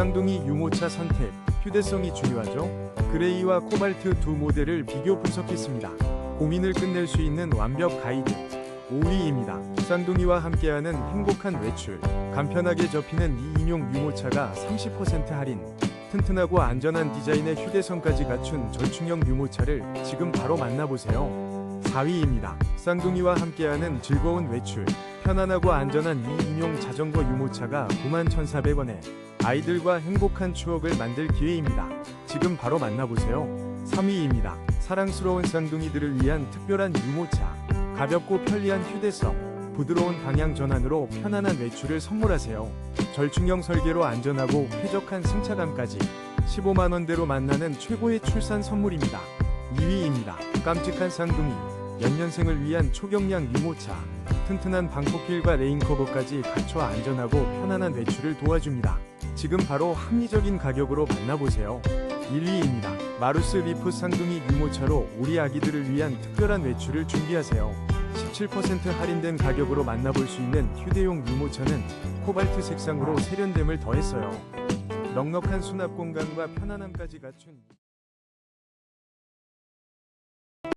쌍둥이 유모차 선택, 휴대성이 중요하죠? 그레이와 코발트 두 모델을 비교 분석했습니다. 고민을 끝낼 수 있는 완벽 가이드. 5위입니다. 쌍둥이와 함께하는 행복한 외출. 간편하게 접히는 이 인용 유모차가 30% 할인. 튼튼하고 안전한 디자인의 휴대성까지 갖춘 전충형 유모차를 지금 바로 만나보세요. 4위입니다. 쌍둥이와 함께하는 즐거운 외출. 편안하고 안전한 이 인용 자전거 유모차가 91,400원에 아이들과 행복한 추억을 만들 기회입니다. 지금 바로 만나보세요. 3위입니다. 사랑스러운 쌍둥이들을 위한 특별한 유모차. 가볍고 편리한 휴대성, 부드러운 방향 전환으로 편안한 외출을 선물하세요. 절충형 설계로 안전하고 쾌적한 승차감까지 15만 원대로 만나는 최고의 출산 선물입니다. 2위입니다. 깜찍한 쌍둥이, 연년생을 위한 초경량 유모차, 튼튼한 방코필과 레인커버까지 갖춰 안전하고 편안한 외출을 도와줍니다. 지금 바로 합리적인 가격으로 만나보세요. 1위입니다. 마루스 리프 쌍둥이 유모차로 우리 아기들을 위한 특별한 외출을 준비하세요. 17% 할인된 가격으로 만나볼 수 있는 휴대용 유모차는 코발트 색상으로 세련됨을 더했어요. 넉넉한 수납 공간과 편안함까지 갖춘